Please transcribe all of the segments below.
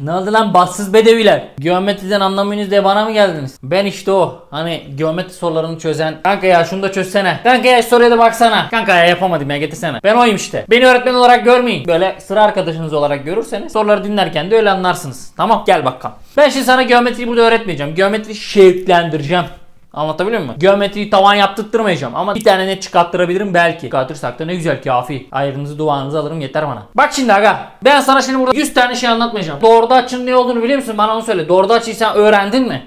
Ne oldu lan bassız bedeviler? Geometriden anlamıyorsunuz diye bana mı geldiniz? Ben işte o. Hani geometri sorularını çözen. Kanka ya şunu da çözsene. Kanka ya soruya da baksana. Kanka ya yapamadım ya getirsene. Ben oyum işte. Beni öğretmen olarak görmeyin. Böyle sıra arkadaşınız olarak görürseniz soruları dinlerken de öyle anlarsınız. Tamam gel bakalım. Ben şimdi sana geometriyi burada öğretmeyeceğim. Geometri şevklendireceğim. Anlatabiliyor muyum? Geometriyi tavan yaptırtmayacağım ama bir tane net çıkarttırabilirim belki. Çıkartırsak da ne güzel kafi. Ayrınızı duanızı alırım yeter bana. Bak şimdi aga ben sana şimdi burada 100 tane şey anlatmayacağım. Doğruda açının ne olduğunu biliyor musun? Bana onu söyle. Doğruda açıyı sen öğrendin mi?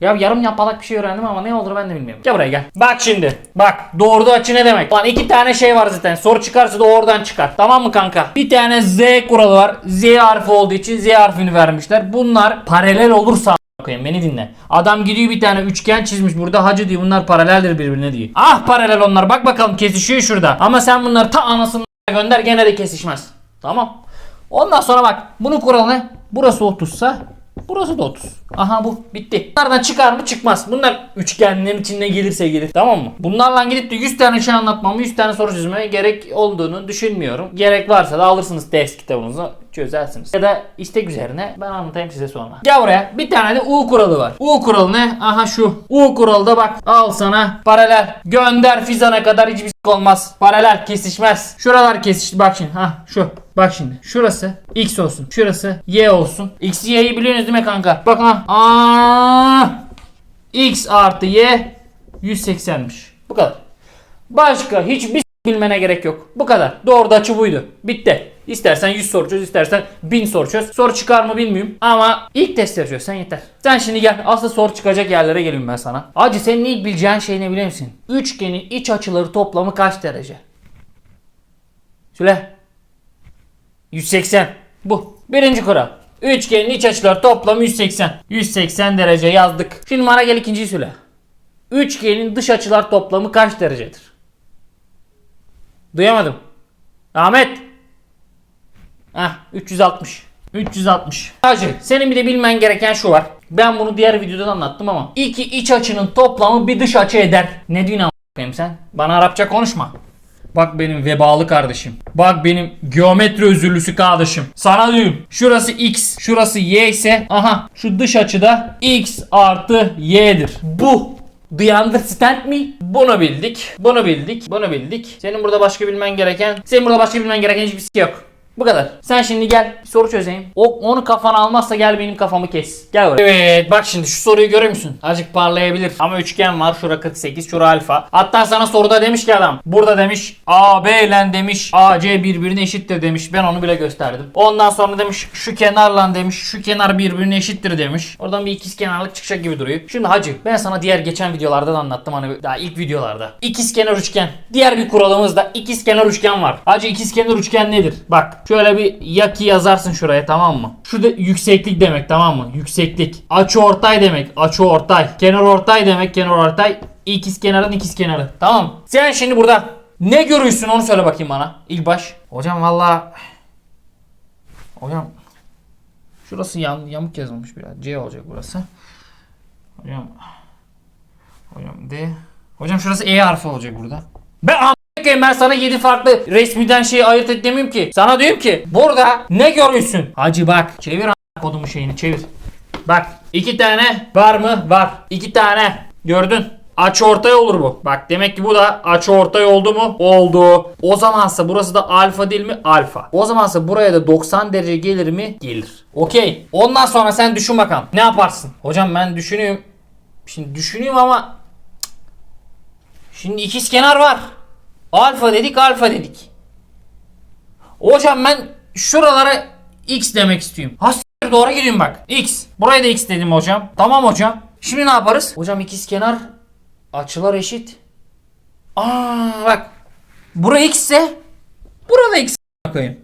Ya yarım yapalak bir şey öğrendim ama ne olduğunu ben de bilmiyorum. Gel buraya gel. Bak şimdi. Bak doğruda açı ne demek? Lan iki tane şey var zaten. Soru çıkarsa da oradan çıkar. Tamam mı kanka? Bir tane Z kuralı var. Z harfi olduğu için Z harfini vermişler. Bunlar paralel olursa koyayım beni dinle. Adam gidiyor bir tane üçgen çizmiş burada hacı diyor bunlar paraleldir birbirine diyor. Ah paralel onlar bak bakalım kesişiyor şurada. Ama sen bunları ta anasını gönder gene de kesişmez. Tamam. Ondan sonra bak bunun kuralı ne? Burası 30 sa burası da 30. Aha bu bitti. Bunlardan çıkar mı çıkmaz. Bunlar üçgenlerin içinde gelirse gelir. Tamam mı? Bunlarla gidip de 100 tane şey anlatmam 100 tane soru çözmeye gerek olduğunu düşünmüyorum. Gerek varsa da alırsınız test kitabınızı çözersiniz. Ya da istek üzerine ben anlatayım size sonra. Gel buraya. Bir tane de U kuralı var. U kuralı ne? Aha şu. U kuralı da bak. Al sana paralel. Gönder fizana kadar hiçbir s- olmaz. Paralel kesişmez. Şuralar kesişti. Bak şimdi. Ha şu. Bak şimdi. Şurası X olsun. Şurası Y olsun. X Y'yi biliyorsunuz değil mi kanka? Bak ha. Aa, X artı Y 180'miş. Bu kadar. Başka hiçbir bilmene gerek yok. Bu kadar. Doğru da açı buydu. Bitti. İstersen 100 soru çöz, istersen 1000 soru çöz. Soru çıkar mı bilmiyorum ama ilk testleri çözsen yeter. Sen şimdi gel. Asıl soru çıkacak yerlere geleyim ben sana. Acı senin ilk bileceğin şey ne biliyor musun? Üçgenin iç açıları toplamı kaç derece? Söyle. 180. Bu. Birinci kural. Üçgenin iç açıları toplamı 180. 180 derece yazdık. Şimdi bana gel ikinciyi söyle. Üçgenin dış açılar toplamı kaç derecedir? Duyamadım. Ahmet. Heh 360. 360. Hacı senin bir de bilmen gereken şu var. Ben bunu diğer videoda da anlattım ama iki iç açının toplamı bir dış açı eder. Ne diyorsun sen? Bana Arapça konuşma. Bak benim vebalı kardeşim. Bak benim geometri özürlüsü kardeşim. Sana diyorum. Şurası x, şurası y ise aha şu dış açıda x artı y'dir. Bu. You understand me? Bunu bildik. Bunu bildik. Bunu bildik. Senin burada başka bilmen gereken, senin burada başka bilmen gereken hiçbir şey yok. Bu kadar. Sen şimdi gel bir soru çözeyim. O onu kafana almazsa gel benim kafamı kes. Gel buraya. Evet bak şimdi şu soruyu görüyor musun? Azıcık parlayabilir. Ama üçgen var. Şura 48, şura alfa. Hatta sana soruda demiş ki adam. Burada demiş A, B ile demiş AC birbirine eşittir demiş. Ben onu bile gösterdim. Ondan sonra demiş şu kenarla demiş şu kenar birbirine eşittir demiş. Oradan bir ikiz kenarlık çıkacak gibi duruyor. Şimdi hacı ben sana diğer geçen videolarda da anlattım hani daha ilk videolarda. İkiz kenar üçgen. Diğer bir kuralımız da ikiz kenar üçgen var. Hacı ikiz kenar üçgen nedir? Bak şöyle bir yaki yazarsın şuraya tamam mı? Şurada yükseklik demek tamam mı? Yükseklik. Açı ortay demek. Açı ortay. Kenar ortay demek. Kenar ortay. İkiz kenarın ikiz kenarı. Tamam mı? Sen şimdi burada ne görüyorsun onu söyle bakayım bana. İlk baş. Hocam valla Hocam Şurası yan, yamuk yazılmış biraz. C olacak burası. Hocam Hocam D. Hocam şurası E harfi olacak burada. Ben ben sana 7 farklı resmiden şeyi ayırt et demiyorum ki. Sana diyorum ki burada ne görüyorsun? Hacı bak çevir a** kodumu şeyini çevir. Bak iki tane var mı? Var. İki tane. Gördün. Açı ortay olur bu. Bak demek ki bu da açı ortay oldu mu? Oldu. O zamansa burası da alfa değil mi? Alfa. O zamansa buraya da 90 derece gelir mi? Gelir. Okey. Ondan sonra sen düşün bakalım. Ne yaparsın? Hocam ben düşünüyorum. Şimdi düşünüyorum ama. Şimdi ikiz kenar var. Alfa dedik alfa dedik. Hocam ben şuralara x demek istiyorum. Has doğru gidiyorum bak. X. Buraya da x dedim hocam. Tamam hocam. Şimdi ne yaparız? Hocam ikiz kenar açılar eşit. Aa bak. Bura x ise burada x koyayım.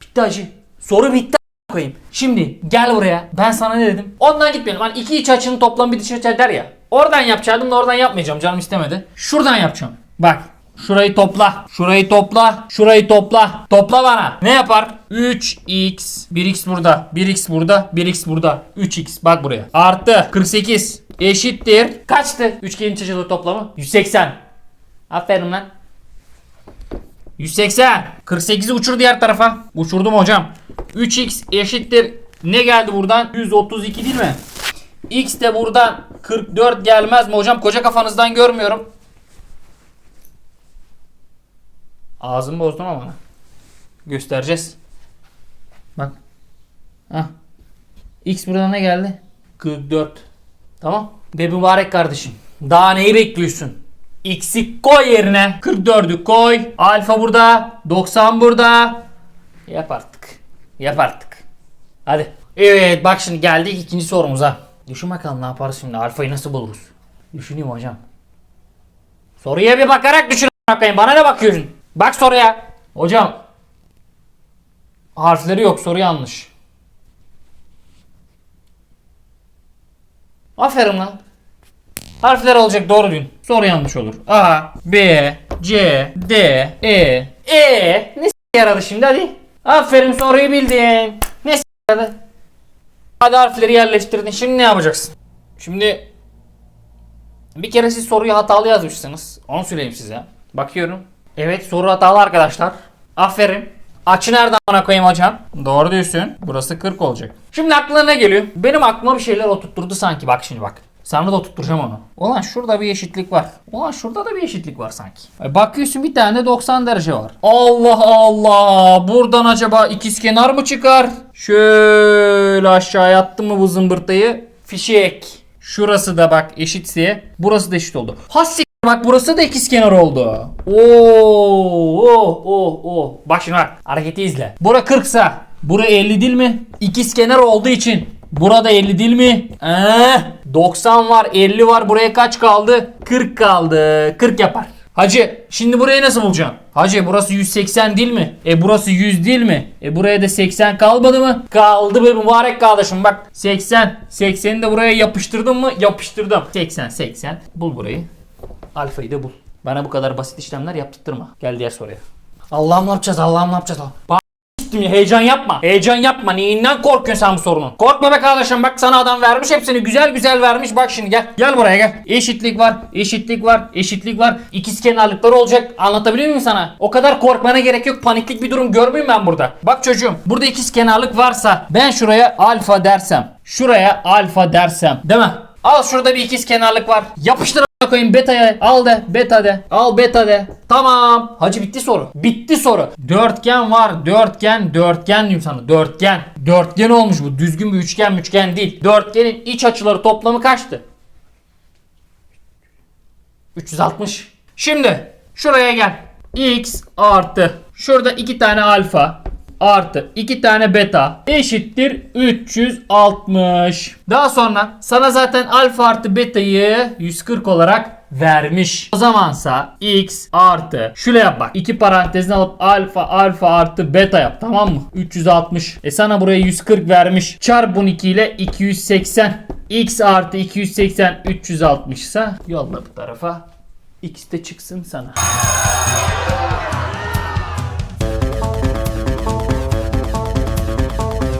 Bitti hacı. Soru bitti koyayım. Şimdi gel buraya. Ben sana ne dedim? Ondan gitmeyelim. Hani iki iç açının toplamı bir dış açı eder ya. Oradan yapacaktım da oradan yapmayacağım. Canım istemedi. Şuradan yapacağım. Bak. Şurayı topla. Şurayı topla. Şurayı topla. Topla bana. Ne yapar? 3x. 1x burada. 1x burada. 1x burada. 3x. Bak buraya. Artı 48 eşittir. Kaçtı? Üçgenin açıları toplamı? 180. Aferin lan. 180. 48'i uçur diğer tarafa. Uçurdum hocam. 3x eşittir. Ne geldi buradan? 132 değil mi? X de buradan 44 gelmez mi hocam? Koca kafanızdan görmüyorum. Ağzımı bozdum ama. Göstereceğiz. Bak. Hah. X buradan ne geldi? 44. Tamam. Be mübarek kardeşim. Daha neyi bekliyorsun? X'i koy yerine. 44'ü koy. Alfa burada. 90 burada. Yap artık. Yap artık. Hadi. Evet bak şimdi geldik ikinci sorumuza. Düşün bakalım ne yaparız şimdi. Alfayı nasıl buluruz? Düşüneyim hocam. Soruya bir bakarak düşün. Bana ne bakıyorsun? Bak soruya. Hocam. Harfleri yok. Soru yanlış. Aferin lan. Harfler olacak doğru diyorsun. Soru yanlış olur. A, B, C, D, E. E ne s- yaradı şimdi hadi. Aferin soruyu bildin. Ne s- yaradı. Hadi harfleri yerleştirdin. Şimdi ne yapacaksın? Şimdi bir kere siz soruyu hatalı yazmışsınız. Onu söyleyeyim size. Bakıyorum. Evet soru hatalı arkadaşlar. Aferin. Açı nereden bana koyayım hocam? Doğru diyorsun. Burası 40 olacak. Şimdi aklına ne geliyor? Benim aklıma bir şeyler oturtturdu sanki. Bak şimdi bak. Sana da oturtturacağım onu. Ulan şurada bir eşitlik var. Ulan şurada da bir eşitlik var sanki. E bakıyorsun bir tane 90 derece var. Allah Allah. Buradan acaba ikizkenar mı çıkar? Şöyle aşağıya attım mı bu zımbırtıyı? Fişek. Şurası da bak eşitse burası da eşit oldu. Hassi bak burası da ikizkenar oldu. Oo, oh, oh, oh. Bak şimdi bak hareketi izle. Bura 40 sa bura 50 değil mi? İkizkenar olduğu için burada 50 değil mi? Ee, 90 var 50 var buraya kaç kaldı? 40 kaldı. 40 yapar. Hacı şimdi burayı nasıl bulacaksın? Hacı burası 180 değil mi? E burası 100 değil mi? E buraya da 80 kalmadı mı? Kaldı be mübarek kardeşim bak. 80. 80'i de buraya yapıştırdın mı? Yapıştırdım. 80 80. Bul burayı. Alfayı da bul. Bana bu kadar basit işlemler yaptırtma. Gel diğer soruya. Allah'ım ne yapacağız? Allah'ım ne yapacağız? S**tim ya, heyecan yapma. Heyecan yapma. Neyinden korkuyorsun sen bu sorunun? Korkma be kardeşim. Bak sana adam vermiş hepsini güzel güzel vermiş. Bak şimdi gel. Gel buraya gel. Eşitlik var. Eşitlik var. Eşitlik var. İkiz kenarlıkları olacak. Anlatabiliyor muyum sana? O kadar korkmana gerek yok. Paniklik bir durum görmüyorum ben burada. Bak çocuğum. Burada ikiz kenarlık varsa ben şuraya alfa dersem. Şuraya alfa dersem. Değil mi? Al şurada bir ikiz kenarlık var. Yapıştır koyayım beta'ya. Al de beta de. Al beta de. Tamam. Hacı bitti soru. Bitti soru. Dörtgen var. Dörtgen. Dörtgen diyeyim sana. Dörtgen. Dörtgen olmuş bu. Düzgün bir üçgen üçgen değil. Dörtgenin iç açıları toplamı kaçtı? 360. Şimdi şuraya gel. X artı. Şurada iki tane alfa artı iki tane beta eşittir 360. Daha sonra sana zaten alfa artı beta'yı 140 olarak vermiş. O zamansa x artı şuraya yap bak. iki parantezini alıp alfa alfa artı beta yap tamam mı? 360. E sana buraya 140 vermiş. Çarp 12 ile 280. x artı 280 360 ise yolla bu tarafa. X de çıksın sana.